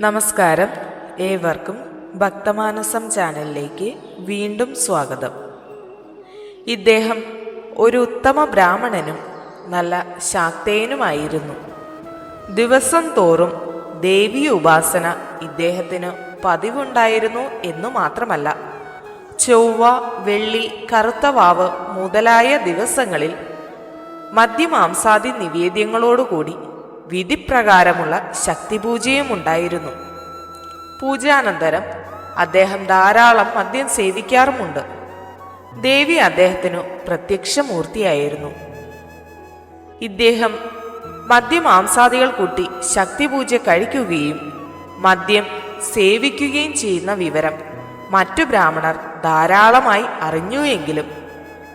നമസ്കാരം. ഏവർക്കും ഭക്തമാനസം ചാനലിലേക്ക് വീണ്ടും സ്വാഗതം. ഇദ്ദേഹം ഒരു ഉത്തമ ബ്രാഹ്മണനും നല്ല ശാക്തേനുമായിരുന്നു. ദിവസം തോറും ദേവി ഉപാസന ഇദ്ദേഹത്തിന് പതിവുണ്ടായിരുന്നു എന്ന് മാത്രമല്ല ചൊവ്വ വെള്ളി കറുത്ത വാവ് മുതലായ ദിവസങ്ങളിൽ മദ്യമാംസാദി നിവേദ്യങ്ങളോടുകൂടി വിധിപ്രകാരമുള്ള ശക്തിപൂജയും ഉണ്ടായിരുന്നു. പൂജാനന്തരം അദ്ദേഹം ധാരാളം മദ്യം സേവിക്കാറുമുണ്ട്. ദേവി അദ്ദേഹത്തിനു പ്രത്യക്ഷമൂർത്തിയായിരുന്നു. ഇദ്ദേഹം മദ്യമാംസാദികൾ കൂട്ടി ശക്തിപൂജ കഴിക്കുകയും മദ്യം സേവിക്കുകയും ചെയ്യുന്ന വിവരം മറ്റു ബ്രാഹ്മണർ ധാരാളമായി അറിഞ്ഞുവെങ്കിലും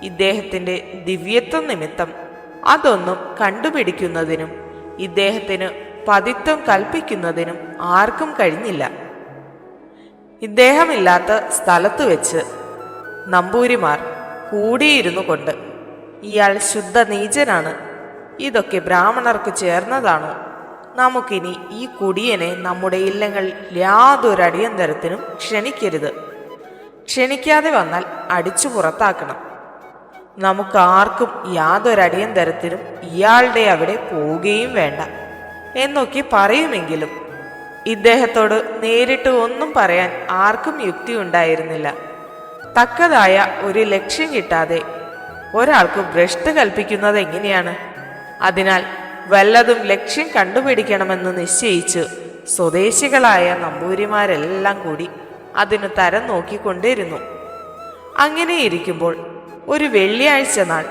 ഇദ്ദേഹത്തിന്റെ ദിവ്യത്വ നിമിത്തം അതൊന്നും കണ്ടുപിടിക്കുന്നതിനും ഇദ്ദേഹത്തിന് പതിത്വം കൽപ്പിക്കുന്നതിനും ആർക്കും കഴിഞ്ഞില്ല. ഇദ്ദേഹമില്ലാത്ത സ്ഥലത്ത് വെച്ച് നമ്പൂരിമാർ കൂടിയിരുന്നു കൊണ്ട് ഇയാൾ ശുദ്ധ നീചനാണ് ഇതൊക്കെ ബ്രാഹ്മണർക്ക് ചേർന്നതാണോ. നമുക്കിനി ഈ കുടിയനെ നമ്മുടെ ഇല്ലങ്ങളിൽ യാതൊരു അടിയന്തരത്തിനും ക്ഷണിക്കരുത്. ക്ഷണിക്കാതെ വന്നാൽ അടിച്ചു പുറത്താക്കണം. നമുക്ക് ആർക്കും യാതൊരു അടിയന്തരത്തിനും ഇയാളുടെ അവിടെ പോവുകയും വേണ്ട. എന്നൊക്കെ പറയുമെങ്കിലും ഇദ്ദേഹത്തോട് നേരിട്ട് ഒന്നും പറയാൻ ആർക്കും യുക്തി ഉണ്ടായിരുന്നില്ല. തക്കതായ ഒരു ലക്ഷ്യം കിട്ടാതെ ഒരാൾക്ക് ഭ്രഷ്ട് കൽപ്പിക്കുന്നത് എങ്ങനെയാണ്? അതിനാൽ വല്ലതും ലക്ഷ്യം കണ്ടുപിടിക്കണമെന്ന് നിശ്ചയിച്ച് സ്വദേശികളായ നമ്പൂരിമാരെല്ലാം കൂടി അതിന് തരം നോക്കിക്കൊണ്ടിരുന്നു. അങ്ങനെ ഇരിക്കുമ്പോൾ ഒരു വെള്ളിയാഴ്ച നാൾ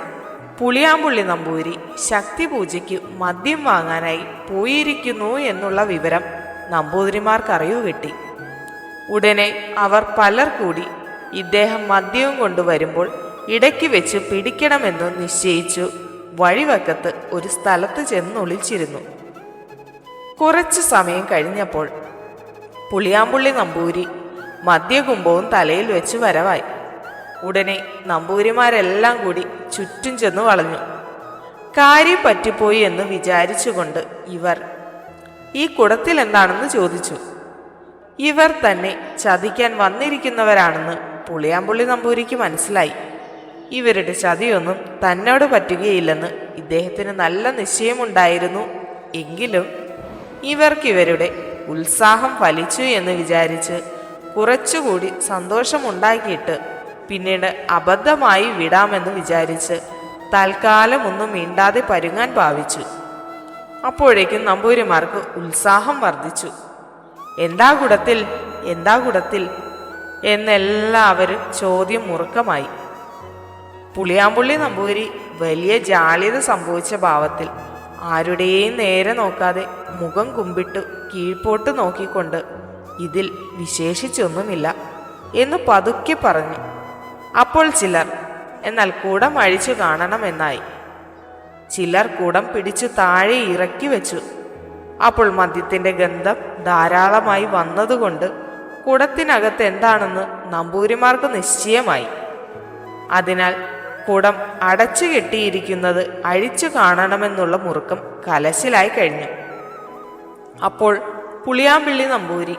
പുളിയാമ്പുള്ളി നമ്പൂരി ശക്തി പൂജയ്ക്ക് മദ്യം വാങ്ങാനായി പോയിരിക്കുന്നു എന്നുള്ള വിവരം നമ്പൂതിരിമാർക്ക് അറിവ് കിട്ടി. ഉടനെ അവർ പലർ കൂടി ഇദ്ദേഹം മദ്യവും കൊണ്ടുവരുമ്പോൾ ഇടയ്ക്ക് വെച്ച് പിടിക്കണമെന്ന് നിശ്ചയിച്ചു. വഴിവക്കത്ത് ഒരു സ്ഥലത്ത് ചെന്നൊളിച്ചിരുന്നു കുറച്ച് സമയം കഴിഞ്ഞപ്പോൾ പുളിയാമ്പുള്ളി നമ്പൂരി മദ്യകുംഭവും തലയിൽ വെച്ച് വരവായി. ഉടനെ നമ്പൂരിമാരെല്ലാം കൂടി ചുറ്റും ചെന്ന് വളഞ്ഞു. കാര്യം പറ്റിപ്പോയി എന്ന് വിചാരിച്ചുകൊണ്ട് ഇവർ ഈ കുടത്തിൽ എന്താണെന്ന് ചോദിച്ചു. ഇവർ തന്നെ ചതിക്കാൻ വന്നിരിക്കുന്നവരാണെന്ന് പുളിയാമ്പുള്ളി നമ്പൂരിക്ക് മനസ്സിലായി. ഇവരുടെ ചതിയൊന്നും തന്നോട് പറ്റുകയില്ലെന്ന് ഇദ്ദേഹത്തിന് നല്ല നിശ്ചയമുണ്ടായിരുന്നു. എങ്കിലും ഇവർക്കിവരുടെ ഉത്സാഹം ഫലിച്ചു എന്ന് വിചാരിച്ച് കുറച്ചുകൂടി സന്തോഷമുണ്ടാക്കിയിട്ട് പിന്നീട് അബദ്ധമായി വിടാമെന്ന് വിചാരിച്ച് തൽക്കാലം ഒന്നും മിണ്ടാതെ പരുങ്ങാൻ ഭാവിച്ചു. അപ്പോഴേക്കും നമ്പൂരിമാർക്ക് ഉത്സാഹം വർദ്ധിച്ചു. എന്താ കുടത്തിൽ? എന്താ കുടത്തിൽ? എന്നെല്ലാവരും ചോദ്യം മുറുക്കമായി. പുളിയാമ്പുള്ളി നമ്പൂരി വലിയ ജാള്യത സംഭവിച്ച ഭാവത്തിൽ ആരുടെയും നേരെ നോക്കാതെ മുഖം കുമ്പിട്ട് കീഴ്പോട്ട് നോക്കിക്കൊണ്ട് ഇതിൽ വിശേഷിച്ചൊന്നുമില്ല എന്ന് പതുക്കെ പറഞ്ഞു. അപ്പോൾ ചിലർ എന്നാൽ കൂടം അഴിച്ചു കാണണമെന്നായി. ചിലർ കൂടം പിടിച്ചു താഴെ ഇറക്കി വെച്ചു. അപ്പോൾ മദ്യത്തിന്റെ ഗന്ധം ധാരാളമായി വന്നതുകൊണ്ട് കുടത്തിനകത്ത് എന്താണെന്ന് നമ്പൂരിമാർക്ക് നിശ്ചയമായി. അതിനാൽ കുടം അടച്ചു കെട്ടിയിരിക്കുന്നത് അഴിച്ചു കാണണമെന്നുള്ള മുറുക്കം കലശിലായി കഴിഞ്ഞു. അപ്പോൾ പുളിയാമ്പിള്ളി നമ്പൂരി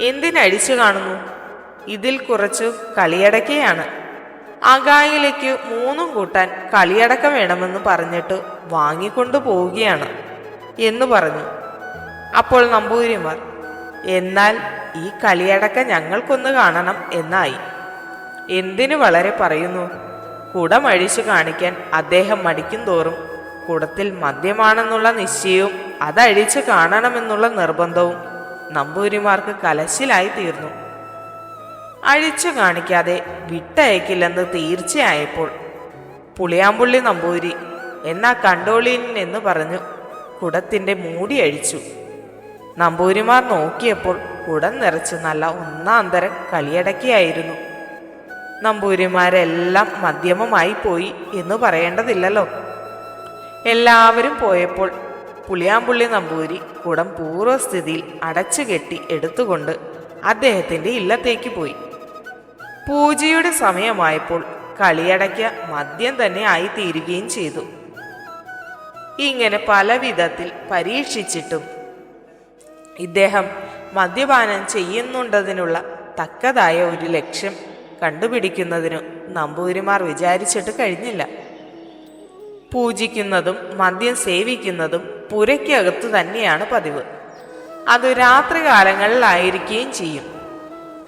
എന്തിനഴിച്ചു കാണുന്നു? ഇതിൽ കുറച്ചു കളിയടക്കയാണ്. അകായിലേക്ക് മൂന്നും കൂട്ടാൻ കളിയടക്ക വേണമെന്ന് പറഞ്ഞിട്ട് വാങ്ങിക്കൊണ്ടു പോവുകയാണ് എന്ന് പറഞ്ഞു. അപ്പോൾ നമ്പൂതിരിമാർ എന്നാൽ ഈ കളിയടക്ക ഞങ്ങൾക്കൊന്ന് കാണണം എന്നായി. എന്തിനു വളരെ പറയുന്നു? കുടമഴിച്ചു കാണിക്കാൻ അദ്ദേഹം മടിക്കും തോറും കുടത്തിൽ മദ്യമാണെന്നുള്ള നിശ്ചയവും അതഴിച്ചു കാണണമെന്നുള്ള നിർബന്ധവും നമ്പൂരിമാർക്ക് കലശിലായി തീർന്നു. അഴിച്ചു കാണിക്കാതെ വിട്ടയക്കില്ലെന്ന് തീർച്ചയായപ്പോൾ പുളിയാമ്പുള്ളി നമ്പൂരി എന്നാ കണ്ടോളീൻ എന്ന് പറഞ്ഞു കുടത്തിന്റെ മൂടി അഴിച്ചു. നമ്പൂരിമാർ നോക്കിയപ്പോൾ കുടം നിറച്ച് നല്ല ഒന്നാന്തരം കളിയടക്കിയായിരുന്നു നമ്പൂരിമാരെല്ലാം മധ്യമമായി പോയി എന്ന് പറയേണ്ടതില്ലല്ലോ. എല്ലാവരും പോയപ്പോൾ പുളിയാമ്പുള്ളി നമ്പൂരി കുടം പൂർവസ്ഥിതിയിൽ അടച്ചു കെട്ടി എടുത്തുകൊണ്ട് അദ്ദേഹത്തിന്റെ ഇല്ലത്തേക്ക് പോയി. പൂജയുടെ സമയമായപ്പോൾ കളിയടയ്ക്ക മദ്യം തന്നെ ആയി തീരുകയും ചെയ്തു. ഇങ്ങനെ പല വിധത്തിൽ പരീക്ഷിച്ചിട്ടും ഇദ്ദേഹം മദ്യപാനം ചെയ്യുന്നുണ്ടതിനുള്ള തക്കതായ ഒരു ലക്ഷ്യം കണ്ടുപിടിക്കുന്നതിനു നമ്പൂതിരിമാർ വിചാരിച്ചിട്ട് കഴിഞ്ഞില്ല. പൂജിക്കുന്നതും മദ്യം സേവിക്കുന്നതും പുരയ്ക്കകത്തു തന്നെയാണ് പതിവ്. അത് രാത്രികാലങ്ങളിലായിരിക്കുകയും ചെയ്യും.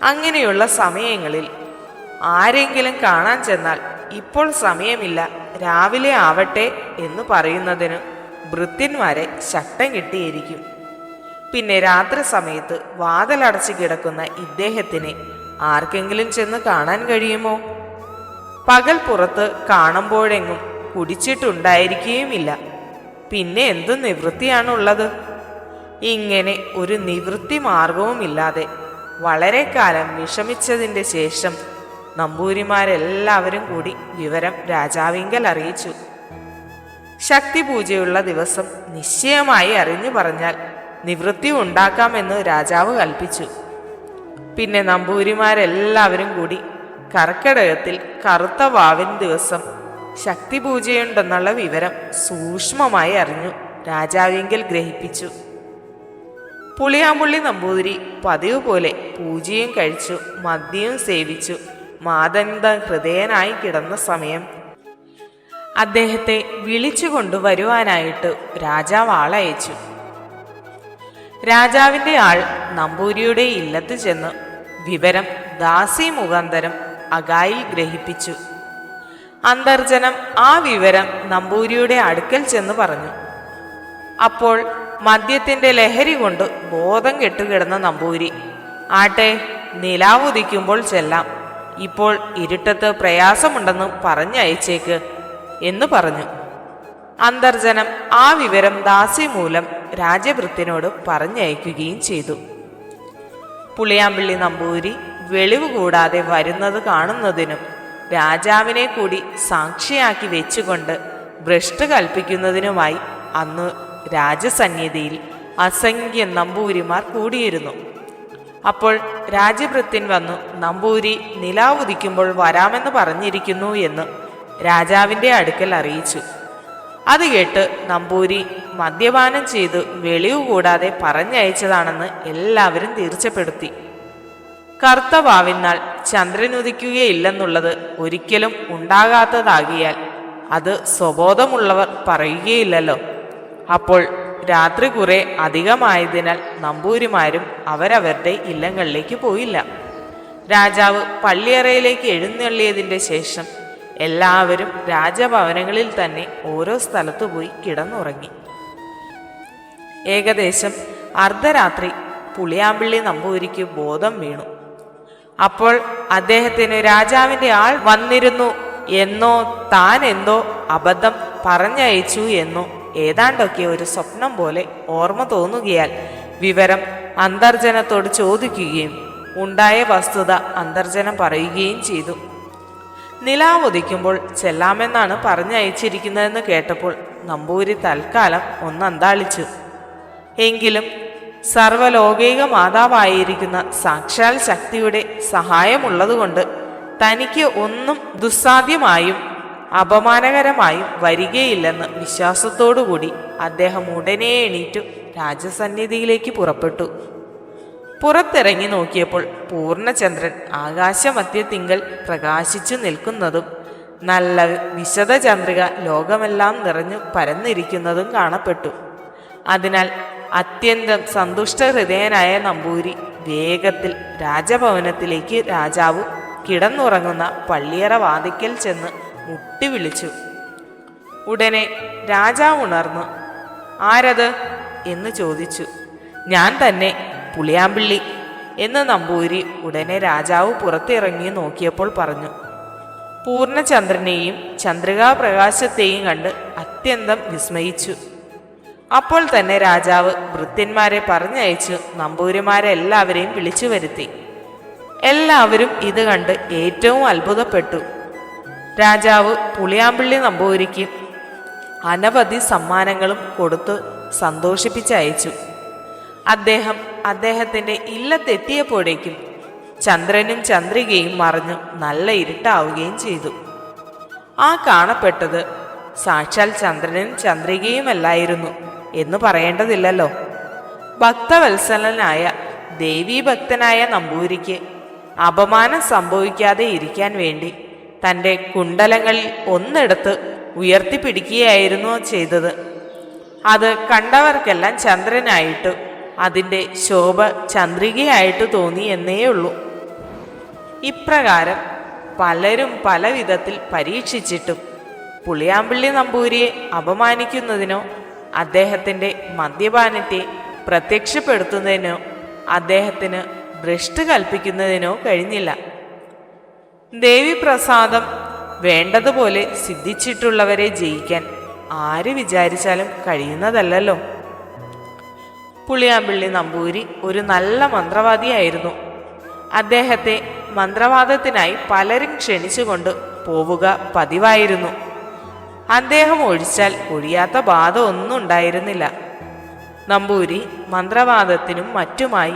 അങ്ങനെയുള്ള സമയങ്ങളിൽ ആരെങ്കിലും കാണാൻ ചെന്നാൽ ഇപ്പോൾ സമയമില്ല രാവിലെ ആവട്ടെ എന്ന് പറയുന്നതിന് ഭൃത്യന്മാരെ ശക്തം കിട്ടിയിരിക്കും. പിന്നെ രാത്രി സമയത്ത് വാതിലടച്ച് കിടക്കുന്ന ഇദ്ദേഹത്തിനെ ആർക്കെങ്കിലും ചെന്ന് കാണാൻ കഴിയുമോ? പകൽ പുറത്ത് കാണുമ്പോഴെങ്ങും കുടിച്ചിട്ടുണ്ടായിരിക്കുകയുമില്ല പിന്നെ എന്ത് നിവൃത്തിയാണുള്ളത്? ഇങ്ങനെ ഒരു നിവൃത്തി മാർഗവുമില്ലാതെ വളരെ കാലം വിഷമിച്ചതിന്റെ ശേഷം നമ്പൂരിമാരെല്ലാവരും കൂടി വിവരം രാജാവിങ്കൽ അറിയിച്ചു. ശക്തി പൂജയുള്ള ദിവസം നിശ്ചയമായി അറിഞ്ഞു പറഞ്ഞാൽ നിവൃത്തി ഉണ്ടാക്കാമെന്ന് രാജാവ് കൽപ്പിച്ചു. പിന്നെ നമ്പൂരിമാരെല്ലാവരും കൂടി കർക്കിടകത്തിൽ കറുത്ത വാവിൻ ദിവസം ശക്തി പൂജയുണ്ടെന്നുള്ള വിവരം സൂക്ഷ്മമായി അറിഞ്ഞു രാജാവിങ്കൽ ഗ്രഹിപ്പിച്ചു. പുളിയാമ്പുള്ളി നമ്പൂതിരി പതിവ് പോലെ പൂജയും കഴിച്ചു മദ്യവും സേവിച്ചു. മാതന്ത ഹൃദയനായി കിടന്ന സമയം. അദ്ദേഹത്തെ വിളിച്ചു കൊണ്ടുവരുവാനായിട്ട് രാജാവ് ആളയച്ചു. രാജാവിന്റെ ആൾ നമ്പൂരിയുടെ ഇല്ലത്ത് ചെന്ന് വിവരം ദാസി മുഖാന്തരം അഗായിൽ ഗ്രഹിപ്പിച്ചു. അന്തർജനം ആ വിവരം നമ്പൂരിയുടെ അടുക്കൽ ചെന്ന് പറഞ്ഞു. അപ്പോൾ മദ്യത്തിന്റെ ലഹരി കൊണ്ട് ബോധം കെട്ടുകിടന്ന നമ്പൂരി ആട്ടെ നിലാവുദിക്കുമ്പോൾ ചെല്ലാം. ഇപ്പോൾ ഇരുട്ടത്ത് പ്രയാസമുണ്ടെന്ന് പറഞ്ഞയച്ചേക്ക് എന്ന് പറഞ്ഞു. അന്തർജനം ആ വിവരം ദാസി മൂലം രാജഭൃത്തിനോട് പറഞ്ഞയക്കുകയും ചെയ്തു. പുളിയാമ്പിള്ളി നമ്പൂരി വെളിവ് കൂടാതെ വരുന്നത് കാണുന്നതിനും രാജാവിനെ കൂടി സാക്ഷിയാക്കി വെച്ചുകൊണ്ട് ഭ്രഷ്ട് കൽപ്പിക്കുന്നതിനുമായി അന്ന് രാജസന്നിധിയിൽ അസംഖ്യം നമ്പൂരിമാർ കൂടിയിരുന്നു. അപ്പോൾ രാജഭൃത്യൻ വന്നു നമ്പൂരി നിലാവുദിക്കുമ്പോൾ വരാമെന്ന് പറഞ്ഞിരിക്കുന്നു എന്ന് രാജാവിന്റെ അടുക്കൽ അറിയിച്ചു. അത് കേട്ട് നമ്പൂരി മദ്യപാനം ചെയ്ത് വെളിവ് കൂടാതെ പറഞ്ഞയച്ചതാണെന്ന് എല്ലാവരും തീർച്ചപ്പെടുത്തി. കറുത്ത വാവിനാൽ ചന്ദ്രനുദിക്കുകയില്ലെന്നുള്ളത് ഒരിക്കലും ഉണ്ടാകാത്തതാകിയാൽ അത് സ്വബോധമുള്ളവർ പറയുകയില്ലല്ലോ. അപ്പോൾ രാത്രി കുറെ അധികമായതിനാൽ നമ്പൂരിമാരും അവരവരുടെ ഇല്ലങ്ങളിലേക്ക് പോയില്ല. രാജാവ് പള്ളിയറയിലേക്ക് എഴുന്നള്ളിയതിന്റെ ശേഷം എല്ലാവരും രാജഭവനങ്ങളിൽ തന്നെ ഓരോ സ്ഥലത്തു പോയി കിടന്നുറങ്ങി. ഏകദേശം അർദ്ധരാത്രി പുളിയാമ്പിള്ളി നമ്പൂരിക്ക് ബോധം വീണു. അപ്പോൾ അദ്ദേഹത്തിന് രാജാവിന്റെ ആൾ വന്നിരുന്നു എന്നോ താൻ എന്തോ അബദ്ധം പറഞ്ഞയച്ചു എന്നോ ഏതാണ്ടൊക്കെ ഒരു സ്വപ്നം പോലെ ഓർമ്മ തോന്നുകയാൽ വിവരം അന്തർജനത്തോട് ചോദിക്കുകയും ഉണ്ടായ വസ്തുത അന്തർജനം പറയുകയും ചെയ്തു. നിലാവുദിക്കുമ്പോൾ ചെല്ലാമെന്നാണ് പറഞ്ഞയച്ചിരിക്കുന്നതെന്ന് കേട്ടപ്പോൾ നമ്പൂരി തൽക്കാലം ഒന്നന്താളിച്ചു. എങ്കിലും സർവലോകൈക മാതാവായിരിക്കുന്ന സാക്ഷാൽ ശക്തിയുടെ സഹായമുള്ളതുകൊണ്ട് തനിക്ക് ഒന്നും ദുസ്സാധ്യമായും അപമാനകരമായും വരികയില്ലെന്ന് വിശ്വാസത്തോടുകൂടി അദ്ദേഹം ഉടനെ എണീറ്റു രാജസന്നിധിയിലേക്ക് പുറപ്പെട്ടു. പുറത്തിറങ്ങി നോക്കിയപ്പോൾ പൂർണചന്ദ്രൻ ആകാശമധ്യത്തിങ്കൽ പ്രകാശിച്ചു നിൽക്കുന്നതും നല്ല വിശദചന്ദ്രിക ലോകമെല്ലാം നിറഞ്ഞു പരന്നിരിക്കുന്നതും കാണപ്പെട്ടു. അതിനാൽ അത്യന്തം സന്തുഷ്ട ഹൃദയനായ നമ്പൂരി വേഗത്തിൽ രാജഭവനത്തിലേക്ക് രാജാവ് കിടന്നുറങ്ങുന്ന പള്ളിയറ വാതിക്കൽ ചെന്ന് മുട്ടി വിളിച്ചു ഉടനെ രാജാവ് ഉണർന്നു. ആരത്? എന്ന് ചോദിച്ചു. ഞാൻ തന്നെ പുളിയാമ്പിള്ളി എന്ന് നമ്പൂരി ഉടനെ രാജാവ് പുറത്തിറങ്ങി നോക്കിയപ്പോൾ പറഞ്ഞു. പൂർണചന്ദ്രനെയും ചന്ദ്രികാപ്രകാശത്തെയും കണ്ട് അത്യന്തം വിസ്മയിച്ചു. അപ്പോൾ തന്നെ രാജാവ് ഭൃത്യന്മാരെ പറഞ്ഞയച്ചു നമ്പൂരിമാരെ എല്ലാവരെയും വിളിച്ചു വരുത്തി. എല്ലാവരും ഇത് കണ്ട് ഏറ്റവും അത്ഭുതപ്പെട്ടു. രാജാവ് പുളിയാമ്പിള്ളി നമ്പൂരിക്ക് അനവധി സമ്മാനങ്ങളും കൊടുത്ത് സന്തോഷിപ്പിച്ചയച്ചു. അദ്ദേഹം അദ്ദേഹത്തിന്റെ ഇല്ലത്തെത്തിയപ്പോഴേക്കും ചന്ദ്രനും ചന്ദ്രികയും മറഞ്ഞു നല്ല ഇരുട്ടാവുകയും ചെയ്തു. ആ കാണപ്പെട്ടത് സാക്ഷാൽ ചന്ദ്രനും ചന്ദ്രികയുമല്ലായിരുന്നു എന്ന് പറയേണ്ടതില്ലല്ലോ. ഭക്തവത്സലനായ ദേവീഭക്തനായ നമ്പൂരിക്ക് അപമാനം സംഭവിക്കാതെ ഇരിക്കാൻ വേണ്ടി തന്റെ കുണ്ടലങ്ങളിൽ ഒന്നെടുത്ത് ഉയർത്തിപ്പിടിക്കുകയായിരുന്നു ചെയ്തത്. അത് കണ്ടവർക്കെല്ലാം ചന്ദ്രനായിട്ട് അതിന്റെ ശോഭ ചന്ദ്രികയായിട്ട് തോന്നി എന്നേ ഉള്ളൂ. ഇപ്രകാരം പലരും പല വിധത്തിൽ പരീക്ഷിച്ചിട്ടും പുളിയാമ്പിള്ളി നമ്പൂരിയെ അപമാനിക്കുന്നതിനോ അദ്ദേഹത്തിന്റെ മദ്യപാനത്തെ പ്രത്യക്ഷപ്പെടുത്തുന്നതിനോ അദ്ദേഹത്തിന് ഭ്രഷ്ട് കൽപ്പിക്കുന്നതിനോ കഴിഞ്ഞില്ല. ദേവിപ്രസാദം വേണ്ടതുപോലെ സിദ്ധിച്ചിട്ടുള്ളവരെ ജയിക്കാൻ ആര് വിചാരിച്ചാലും കഴിയുന്നതല്ലല്ലോ. പുളിയാമ്പിള്ളി നമ്പൂരി ഒരു നല്ല മന്ത്രവാദിയായിരുന്നു. അദ്ദേഹത്തെ മന്ത്രവാദത്തിനായി പലരും ക്ഷണിച്ചുകൊണ്ട് പോവുക പതിവായിരുന്നു. അദ്ദേഹം ഒഴിച്ചാൽ ഒഴിയാത്ത ബാധ ഒന്നും ഉണ്ടായിരുന്നില്ല. നമ്പൂരി മന്ത്രവാദത്തിനും മറ്റുമായി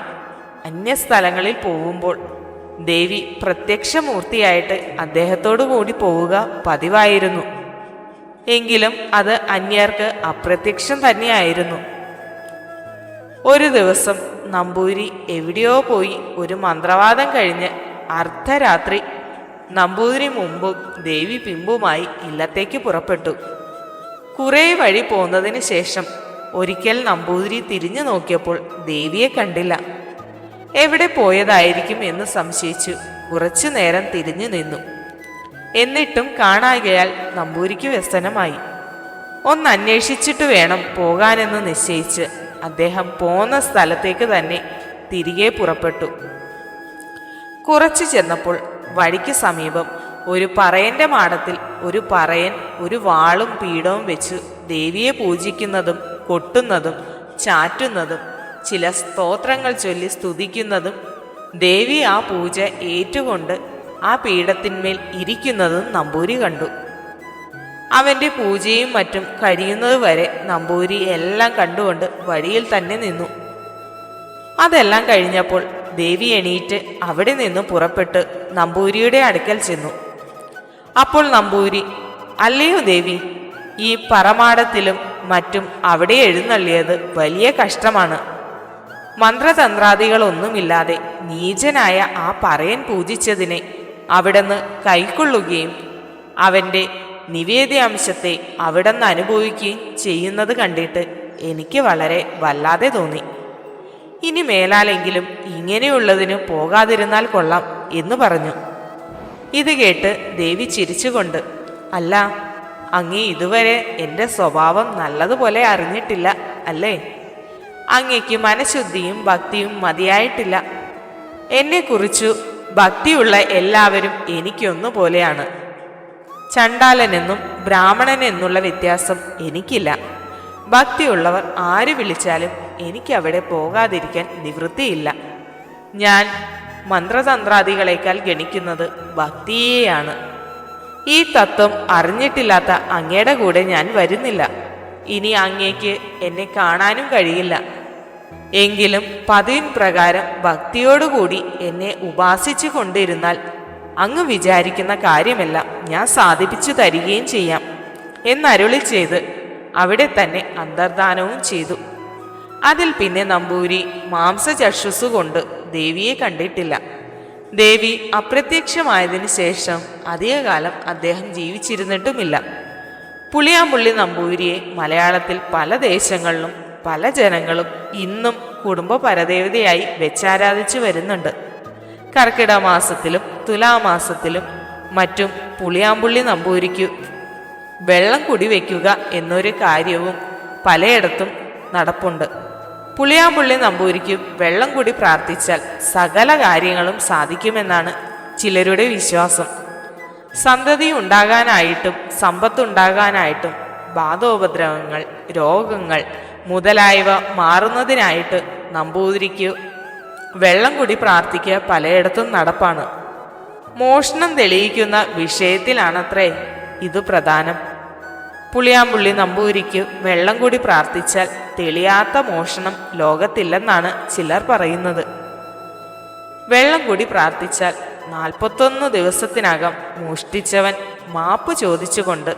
അന്യസ്ഥലങ്ങളിൽ പോകുമ്പോൾ ദേവി പ്രത്യക്ഷമൂർത്തിയായിട്ട് അദ്ദേഹത്തോടു കൂടി പോവുക പതിവായിരുന്നു. എങ്കിലും അത് അന്യർക്ക് അപ്രത്യക്ഷം തന്നെയായിരുന്നു. ഒരു ദിവസം നമ്പൂരി എവിടെയോ പോയി ഒരു മന്ത്രവാദം കഴിഞ്ഞ് അർദ്ധരാത്രി നമ്പൂതിരി മുമ്പും ദേവി പിമ്പുമായി ഇല്ലത്തേക്ക് പുറപ്പെട്ടു. കുറേ വഴി പോന്നതിന് ശേഷം ഒരിക്കൽ നമ്പൂതിരി തിരിഞ്ഞു നോക്കിയപ്പോൾ ദേവിയെ കണ്ടില്ല. എവിടെ പോയതായിരിക്കും എന്ന് സംശയിച്ചു. കുറച്ചു നേരം തിരിഞ്ഞു നിന്നു. എന്നിട്ടും കാണാകയാൽ നമ്പൂരിക്ക് വ്യസനമായി. ഒന്ന് അന്വേഷിച്ചിട്ട് വേണം പോകാനെന്ന് നിശ്ചയിച്ച്. അദ്ദേഹം പോന്ന സ്ഥലത്തേക്ക് തന്നെ തിരികെ പുറപ്പെട്ടു. കുറച്ചു ചെന്നപ്പോൾ വഴിക്ക് സമീപം ഒരു പറയന്റെ മാടത്തിൽ ഒരു പറയൻ ഒരു വാളും പീഠവും വെച്ച് ദേവിയെ പൂജിക്കുന്നതും കൊട്ടുന്നതും ചാറ്റുന്നതും ചില സ്തോത്രങ്ങൾ ചൊല്ലി സ്തുതിക്കുന്നതും ദേവി ആ പൂജ ഏറ്റുകൊണ്ട് ആ പീഠത്തിന്മേൽ ഇരിക്കുന്നതും നമ്പൂരി കണ്ടു. അവന്റെ പൂജയും മറ്റും കഴിയുന്നത് വരെ നമ്പൂരി എല്ലാം കണ്ടുകൊണ്ട് വഴിയിൽ തന്നെ നിന്നു. അതെല്ലാം കഴിഞ്ഞപ്പോൾ ദേവി എണീറ്റ് അവിടെ നിന്നും പുറപ്പെട്ട് നമ്പൂരിയുടെ അടുക്കൽ ചെന്നു. അപ്പോൾ നമ്പൂരി അല്ലയോ ദേവി ഈ പറമാടത്തിലും മറ്റും അവിടെ എഴുന്നള്ളിയത് വലിയ കഷ്ടമാണ്. മന്ത്രതന്ത്രാദികളൊന്നുമില്ലാതെ നീചനായ ആ പറയൻ പൂജിച്ചതിനെ അവിടുന്ന് കൈക്കൊള്ളുകയും അവന്റെ നിവേദ്യാംശത്തെ അവിടുന്ന് അനുഭവിക്കുകയും ചെയ്യുന്നത് കണ്ടിട്ട് എനിക്ക് വളരെ വല്ലാതെ തോന്നി. ഇനി മേലാലെങ്കിലും ഇങ്ങനെയുള്ളതിന് പോകാതിരുന്നാൽ കൊള്ളാം എന്ന് പറഞ്ഞു. ഇത് കേട്ട് ദേവി ചിരിച്ചുകൊണ്ട് അല്ല അങ്ങേ ഇതുവരെ എന്റെ സ്വഭാവം നല്ലതുപോലെ അറിഞ്ഞിട്ടില്ല അല്ലേ? അങ്ങയ്ക്ക് മനഃശുദ്ധിയും ഭക്തിയും മതിയായിട്ടില്ല. എന്നെക്കുറിച്ചു ഭക്തിയുള്ള എല്ലാവരും എനിക്കൊന്നുപോലെയാണ്. ചണ്ടാലനെന്നും ബ്രാഹ്മണൻ എന്നുള്ള വ്യത്യാസം എനിക്കില്ല. ഭക്തിയുള്ളവർ ആര് വിളിച്ചാലും എനിക്ക് അവിടെ പോകാതിരിക്കാൻ നിവൃത്തിയില്ല. ഞാൻ മന്ത്രതന്ത്രാദികളേക്കാൾ ഗണിക്കുന്നത് ഭക്തിയെയാണ്. ഈ തത്വം അറിഞ്ഞിട്ടില്ലാത്ത അങ്ങയുടെ കൂടെ ഞാൻ വരുന്നില്ല. ഇനി അങ്ങേക്ക് എന്നെ കാണാനും കഴിയില്ല. എങ്കിലും പതിവിൻ പ്രകാരം ഭക്തിയോടുകൂടി എന്നെ ഉപാസിച്ചു കൊണ്ടിരുന്നാൽ അങ്ങ് വിചാരിക്കുന്ന കാര്യമെല്ലാം ഞാൻ സാധിപ്പിച്ചു തരികയും ചെയ്യാം എന്നരുളി ചെയ്ത് അവിടെ തന്നെ അന്തർദാനവും ചെയ്തു. അതിൽ പിന്നെ നമ്പൂരി മാംസചക്ഷുസ് കൊണ്ട് ദേവിയെ കണ്ടിട്ടില്ല. ദേവി അപ്രത്യക്ഷമായതിനു ശേഷം അധികകാലം അദ്ദേഹം ജീവിച്ചിരുന്നിട്ടുമില്ല. പുളിയാമ്പുള്ളി നമ്പൂരിയെ മലയാളത്തിൽ പല ദേശങ്ങളിലും പല ജനങ്ങളും ഇന്നും കുടുംബ പരദേവതയായി വെച്ചാരാധിച്ചു വരുന്നുണ്ട്. കർക്കിട മാസത്തിലും തുലാമാസത്തിലും മറ്റും പുളിയാമ്പുള്ളി നമ്പൂരിക്കു വെള്ളം കുടിവെക്കുക എന്നൊരു കാര്യവും പലയിടത്തും നടപ്പുണ്ട്. പുളിയാമ്പുള്ളി നമ്പൂരിക്ക് വെള്ളം കൂടി പ്രാർത്ഥിച്ചാൽ സകല കാര്യങ്ങളും സാധിക്കുമെന്നാണ് ചിലരുടെ വിശ്വാസം. സന്തതി ഉണ്ടാകാനായിട്ടും സമ്പത്തുണ്ടാകാനായിട്ടും ബാധോപദ്രവങ്ങൾ രോഗങ്ങൾ മുതലായവ മാറുന്നതിനായിട്ട് നമ്പൂതിരിക്ക് വെള്ളം കൂടി പ്രാർത്ഥിക്കുക പലയിടത്തും നടപ്പാണ്. മോഷണം തെളിയിക്കുന്ന വിഷയത്തിലാണത്രേ ഇത് പ്രധാനം. പുളിയാമ്പുള്ളി നമ്പൂരിക്ക് വെള്ളം കൂടി പ്രാർത്ഥിച്ചാൽ തെളിയാത്ത മോഷണം ലോകത്തില്ലെന്നാണ് ചിലർ പറയുന്നത്. വെള്ളം കൂടി പ്രാർത്ഥിച്ചാൽ നാൽപ്പത്തൊന്ന് ദിവസത്തിനകം മോഷ്ടിച്ചവൻ മാപ്പ് ചോദിച്ചുകൊണ്ട്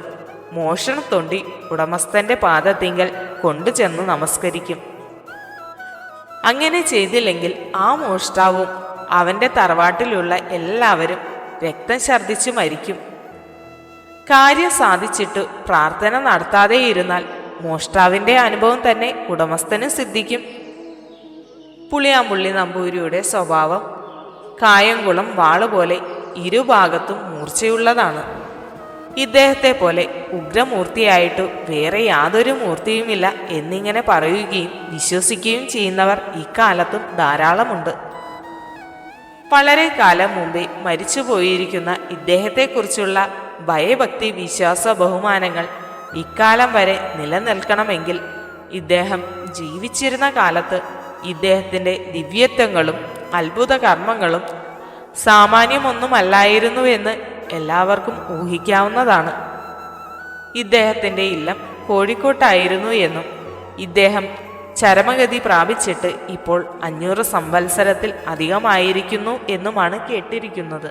മോഷണത്തൊണ്ടി ഉടമസ്ഥന്റെ പാദത്തിങ്കൽ കൊണ്ടുചെന്ന് നമസ്കരിക്കും. അങ്ങനെ ചെയ്തില്ലെങ്കിൽ ആ മോഷ്ടാവും അവന്റെ തറവാട്ടിലുള്ള എല്ലാവരും രക്തം ഛർദ്ദിച്ചു മരിക്കും. കാര്യം സാധിച്ചിട്ട് പ്രാർത്ഥന നടത്താതെയിരുന്നാൽ മോഷ്ടാവിന്റെ അനുഭവം തന്നെ ഉടമസ്ഥനും സിദ്ധിക്കും. പുളിയാമ്പുള്ളി നമ്പൂരിയുടെ സ്വഭാവം കായംകുളം വാളുപോലെ ഇരുഭാഗത്തും മൂർച്ചയുള്ളതാണ്. ഇദ്ദേഹത്തെ പോലെ ഉഗ്രമൂർത്തിയായിട്ടു വേറെ യാതൊരു മൂർത്തിയുമില്ല എന്നിങ്ങനെ പറയുകയും വിശ്വസിക്കുകയും ചെയ്യുന്നവർ ഇക്കാലത്തും ധാരാളമുണ്ട്. വളരെ കാലം മുമ്പേ മരിച്ചുപോയിരിക്കുന്ന ഇദ്ദേഹത്തെക്കുറിച്ചുള്ള ഭയഭക്തി വിശ്വാസ ബഹുമാനങ്ങൾ ഇക്കാലം വരെ നിലനിൽക്കണമെങ്കിൽ ഇദ്ദേഹം ജീവിച്ചിരുന്ന കാലത്ത് ഇദ്ദേഹത്തിന്റെ ദിവ്യത്വങ്ങളും അത്ഭുത കർമ്മങ്ങളും സാമാന്യമൊന്നുമല്ലായിരുന്നുവെന്ന് എല്ലാവർക്കും ഊഹിക്കാവുന്നതാണ്. ഇദ്ദേഹത്തിന്റെ ഇല്ലം കോഴിക്കോട്ടായിരുന്നു എന്നും ഇദ്ദേഹം ചരമഗതി പ്രാപിച്ചിട്ട് ഇപ്പോൾ അഞ്ഞൂറ് സംവത്സരത്തിൽ അധികമായിരിക്കുന്നു എന്നുമാണ് കേട്ടിരിക്കുന്നത്.